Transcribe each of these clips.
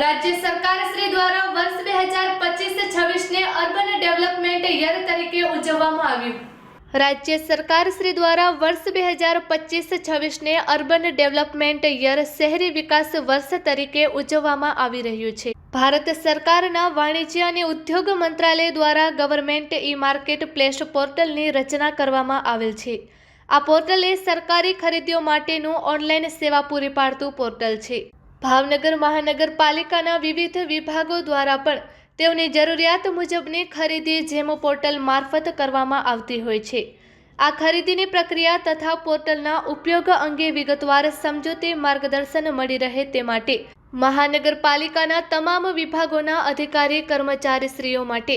રાજ્ય સરકાર શ્રી દ્વારા વર્ષ બે હજાર પચીસ છવ્વીસને અર્બન ડેવલપમેન્ટ યર તરીકે ઉજવવામાં આવ્યું. રાજ્ય સરકાર શ્રી દ્વારા વર્ષ બે હજાર પચીસ છવ્વીસને અર્બન ડેવલપમેન્ટ યર શહેરી વિકાસ વર્ષ તરીકે ઉજવવામાં આવી રહ્યું છે. ભારત સરકારના વાણિજ્ય અને ઉદ્યોગ મંત્રાલય દ્વારા ગવર્મેન્ટ ઈ માર્કેટ પ્લેસ પોર્ટલની રચના કરવામાં આવેલ છે. આ પોર્ટલ એ સરકારી ખરીદીઓ માટેનું ઓનલાઈન સેવા પૂરી પાડતું પોર્ટલ છે. ભાવનગર મહાનગરપાલિકાના વિવિધ વિભાગો દ્વારા પણ તેઓની જરૂરિયાત મુજબની ખરીદી જેમો પોર્ટલ મારફત કરવામાં આવતી હોય છે. આ ખરીદીની પ્રક્રિયા તથા પોર્ટલના ઉપયોગ અંગે વિગતવાર સમજૂતી માર્ગદર્શન મળી રહે તે માટે મહાનગરપાલિકાના તમામ વિભાગોના અધિકારી કર્મચારીશ્રીઓ માટે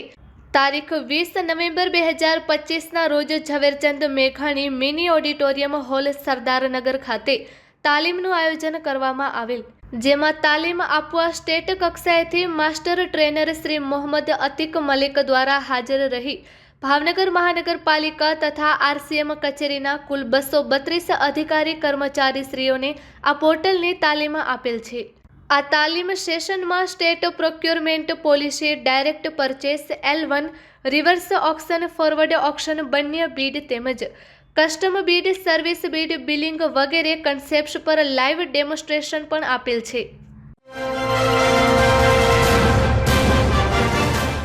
તારીખ વીસ નવેમ્બર બે હજાર પચીસના રોજ ઝવેરચંદ મેઘાણી મિની ઓડિટોરિયમ હોલ સરદારનગર ખાતે તાલીમનું આયોજન કરવામાં આવેલ જેમાં તાલીમ આપવા સ્ટેટ કક્ષાએથી માસ્ટર ટ્રેનર શ્રી મોહમ્મદ અતિક મલિક દ્વારા હાજર રહી. ભાવનગર મહાનગરપાલિકા તથા આરસીએમ કચેરીના કુલ બસો બત્રીસ અધિકારી કર્મચારીશ્રીઓને આ પોર્ટલની તાલીમ આપેલ છે. આ તાલીમ સેશનમાં state procurement policy direct purchase L one, reverse auction forward auction બંને બીડ તેમજ custom bid service bid billing વગેરે કન્સેપ્ટ પર લાઈવ ડેમોન્સ્ટ્રેશન પણ આપેલ છે.